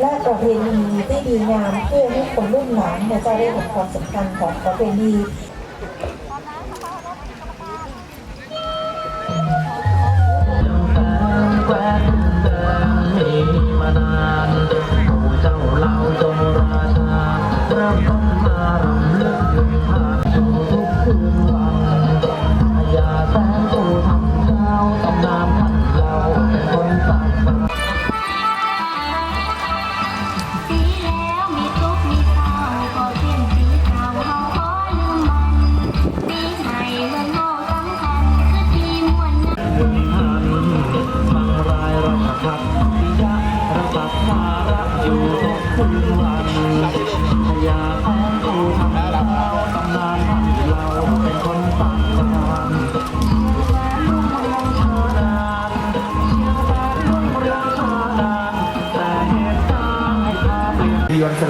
และประเพณีที่ดีงามเพื่อให้คนรุ่นหลังเนี่ยจะได้เห็นความสำคัญของประเพณี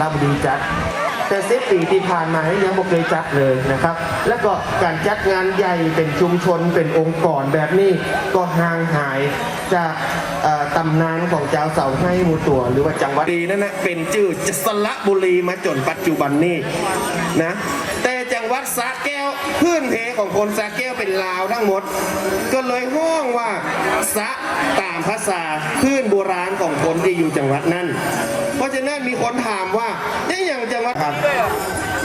ระบุรีจัด แต่สิบปีที่ผ่านมานี่ยังไม่เคยจัดเลยนะครับ แล้วก็การจัดงานใหญ่เป็นชุมชนเป็นองค์กรแบบนี้ก็ห่างหายจากตำนานของเจ้าเสาให้มูตัว หรือว่าจังหวัดดีนั่นนะเป็นชื่อจสระบุรีมาจนปัจจุบันนี้นะ วัดสระแก้วพื้นเพของคนสระแก้วเป็นลาวทั้งหมด ก็เลยห้องว่าสระตามภาษาพื้นโบราณของคนที่อยู่จังหวัดนั้น เพราะฉะนั้นมีคนถามว่ายังอย่างจังหวัดครับ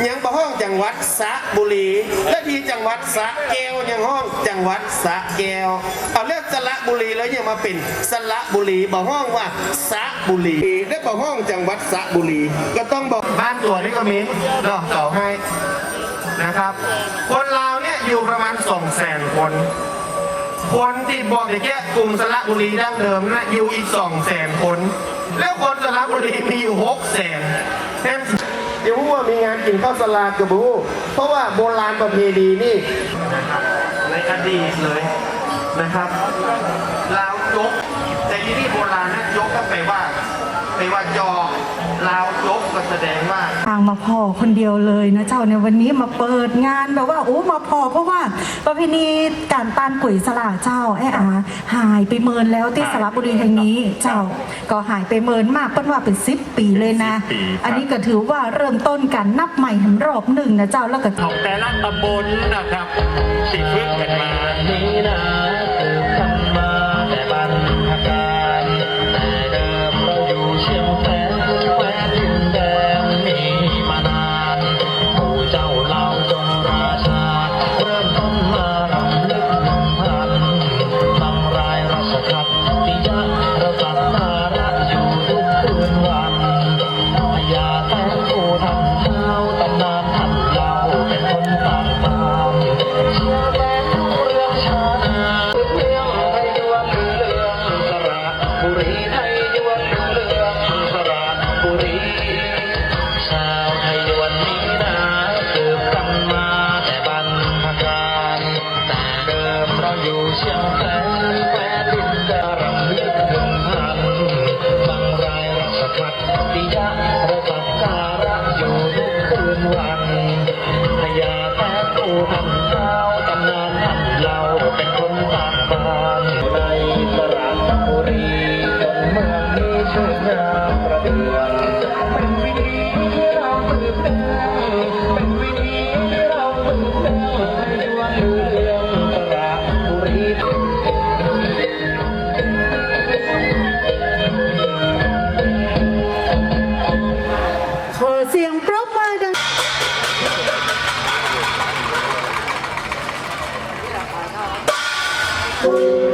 ยังประห้องจังหวัดสระบุรี และที่จังหวัดสระแก้วยังห้องจังหวัดสระแก้วเอาเรียกสระบุรีแล้วยังมาเป็นสระบุรีบอกห้องว่าสระบุรีและบอกห้องจังหวัดสระบุรี ก็ต้องบอกบ้านตัวนี่ก็มีเนาะต่อให้ นะครับ คนลาวเนี่ยอยู่ประมาณสองแสนคน คนที่บอกแต่แค่กลุ่มสระบุรีดั้งเดิมนะอยู่อีกสองแสนคน แล้วคนสระบุรีมีอยู่หกแสนแทนเดี๋ยวว่ามีงานกินข้าวสลากกระบู เพราะว่าโบราณประเพณีนี่นะครับในอดีตเลยนะครับลาวยกแต่ที่นี่โบราณนะยกก็แปลว่าแปลว่ายอลาวยกก็แสดงว่าทางมาพ่อคนเดียวเลยนะเจ้าในวันนี้มา เปิดงานแบบว่าโอ้มาพอ เพราะว่าประเพณีการตานก๋วยสลากเจ้าไอ้อาหายไปเมินแล้วที่สระบุรีแห่งนี้เจ้าก็หายไปเมินมากเปิ้นว่าเป็นสิบปีเลยนะ10ปีครับ อันนี้ก็ถือว่าเริ่มต้นการนับใหม่หันรอบหนึ่งนะเจ้าแล้วก็ ของแต่ละตำบลนะครับที่ฝึกกันมานี้นะ ขอเสียงปรบมือดังก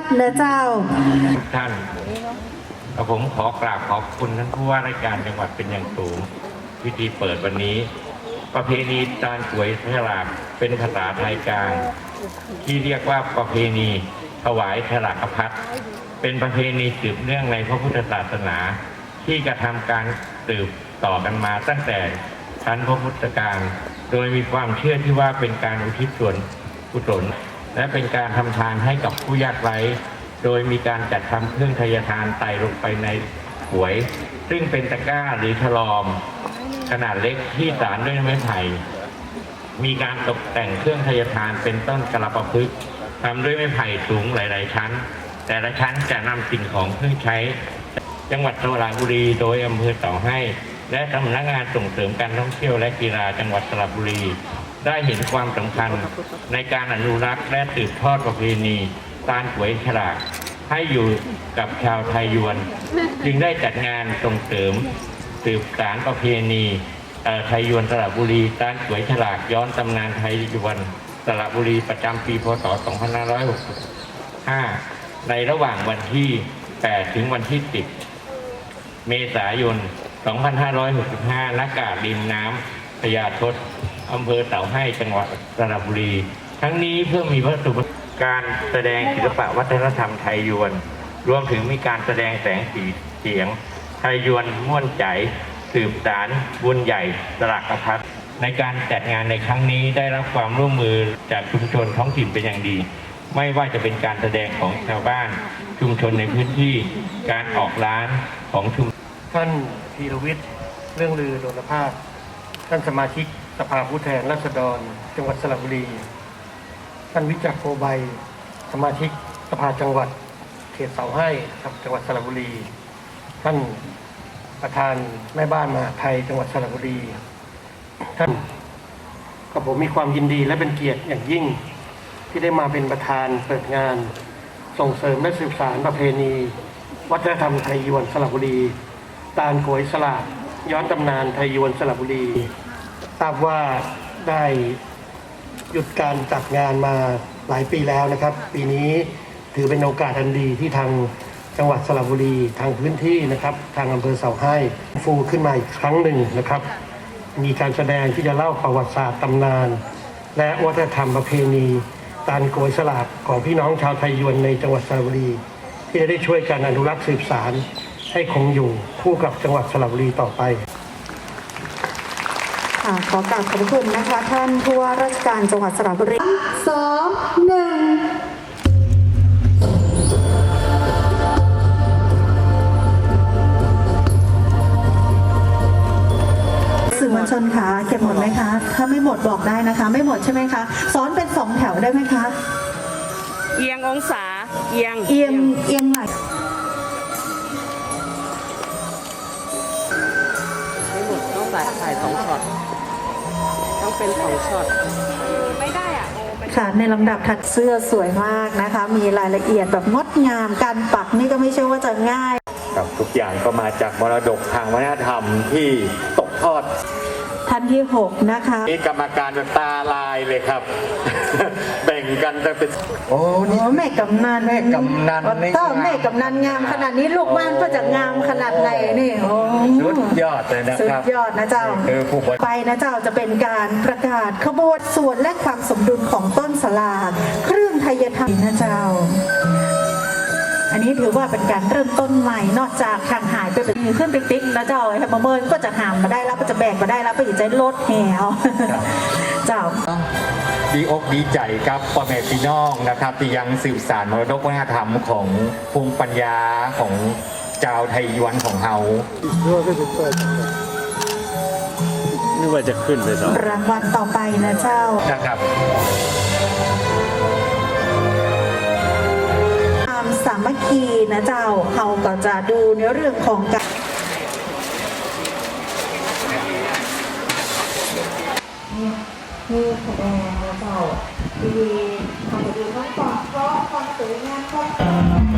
ดนะเจ้า ทุกท่านกับผมขอกราบขอบคุณท่านผู้ว่าราชการจังหวัดเป็นอย่างสูง พิธีเปิดวันนี้ ประเพณีตานกวยฉลากเป็นภาษาไทยกลาง ที่เรียกว่าประเพณีถวายฉลากพัดเป็นประเพณีสืบเนื่องในพระพุทธศาสนา ที่กระทำการสืบต่อกันมาตั้งแต่ชั้นพระพุทธการ โดยมีความเชื่อที่ว่าเป็นการอุทิศส่วนกุศล และเป็นการทำทานให้กับผู้ยากไร้ โดยมีการจัดทำเครื่องทายทานไต่ลงไปในหวย ซึ่งเป็นตะกร้าหรือฉลอม ขนาดเล็กที่สารด้วยไม้ไผ่ มีการตกแต่งเครื่องทายทานเป็นต้นกระประพฤกษ์ทำด้วยไม้ไผ่สูงหลาย ๆ ชั้น แต่ละชั้นจะนำสิ่งของเครื่องใช้ จังหวัดสระบุรีโดยอำเภอเต่าให้ และสำนักงานส่งเสริมการท่องเที่ยวและกีฬาจังหวัดสระบุรี ได้เห็นความสำคัญในการอนุรักษ์และสืบทอดประเพณีตานกวยฉลากให้อยู่กับชาวไทยยวน จึงได้จัดงานส่งเสริมสืบสารประเพณีเออไทยยวนสระบุรีตานกวยฉลากย้อนตำนานไทยยวนสระบุรีประจำปีพศ 2565 ในระหว่างวันที่ 8 ถึงวันที่ 10 เมษายน 2565 ณ กาดริมน้ำ พญาทศอำเภอเต่าให้จังหวัดสระบุรี ทั้งนี้เพื่อมีวัตถุประสงค์การแสดงศิลปะวัฒนธรรมไทยยวน รวมถึงมีการแสดงแสงสีเสียง ไทยยวนม่วนใจ สืบสารบุญใหญ่สลักพัดในการจัดงานในครั้งนี้ได้รับความร่วมมือจากชุมชนท้องถิ่นเป็นอย่างดี ไม่ว่าจะเป็นการแสดงของชาวบ้าน ชุมชนในพื้นที่การออกร้านของชุมท่านธีรวิทย์เรื่องลือโดลภาพ ท่านสมาชิกสภาผู้แทนราษฎร จังหวัดสระบุรี ท่านวิจักรโกใบ สมาชิกสภาจังหวัด เขตเสาให้ครับจังหวัดสระบุรี ท่านประธานแม่บ้านมหาไทยจังหวัดสระบุรี ท่านกับผมมีความยินดีและเป็นเกียรติอย่างยิ่งที่ได้มาเป็นประธานเปิดงาน ส่งเสริมและสืบสารประเพณี วัฒนธรรมไทยยวนสระบุรี ตาลโกยสลาก ย้อนตำนานไทยยวนสระบุรี ทราบว่าได้หยุดการจัดงานมาหลายปีแล้วนะครับ ปีนี้ถือเป็นโอกาสอันดีที่ทางจังหวัดสระบุรีทางพื้นที่นะครับ ทางอำเภอเสาให้ฟูขึ้นมาอีกครั้งหนึ่งนะครับ มีการแสดงที่จะเล่าประวัติศาสตร์ตำนาน และวัฒนธรรมประเพณีตานโกยสลากของพี่น้องชาวไทยยวนในจังหวัดสระบุรี ที่จะได้ช่วยกันอนุรักษ์สืบสาร ให้คงอยู่คู่กับจังหวัดสระบุรีต่อไปค่ะขอกราบขอบพระคุณนะคะ ท่านผู้ว่าราชการจังหวัดสระบุรีสองหนึ่งสื่อมวลชนคะเก็บหมดไหมคะ ถ้าไม่หมดบอกได้นะคะ ไม่หมดใช่ไหมคะ ซ้อนเป็นสองแถวได้ไหมคะ เอียงองศา เอียง เอียงเอียงไหลายถ่ายสองช็อตต้องเป็นสองช็อตไม่ได้อะค่ะในลำดับถัดเสื้อสวยมากนะคะ มีรายละเอียดแบบงดงามการปักนี่ก็ไม่ใช่ว่าจะง่ายครับทุกอย่างก็มาจากมรดกทางวัฒนธรรมที่ตกทอด ท่านที่ 6 นะคะ นี่กรรมการจะตาลายเลยครับ แบ่งกันจะเป็น โอ้โอ้นี่แม่กำนันแม่กำนันนี่ต้อแม่กำนันงามขนาดนี้ลูกบ้านก็จะงามขนาดไหนนี่โอ้สุดยอดเลยนะสุคดรับ ยอดนะเจ้า คือผู้บริ ไปนะเจ้าจะเป็นการประกาศขบวนส่วนและความสมดุลของต้นสลากเครื่องไทยธรรมนะเจ้า อันนี้ถือว่าเป็นการเริ่มต้นใหม่ นอกจากห่างหายไปเป็นขึ้นไปติ๊กนะเจ้าไอ้มาเมินก็จะหามมาได้แล้วก็จะแบกมาได้แล้วไปอีกใจลดแหวเจ้าดีอกดีใจครับพ่อแม่พี่น้องนะครับ ที่ยังสืบสานมรดกวัฒนธรรมของภูมิปัญญาของชาวไทยยวนของเฮานึกว่าจะขึ้นไปสองรางวัลต่อไปนะเจ้านะครับ สามัคคีนะเจ้าเราก็จะดูในเรื่องของการนี่แสดงนะเจ้าที่ทำให้ดูต้องความเพราะความสวยงามความ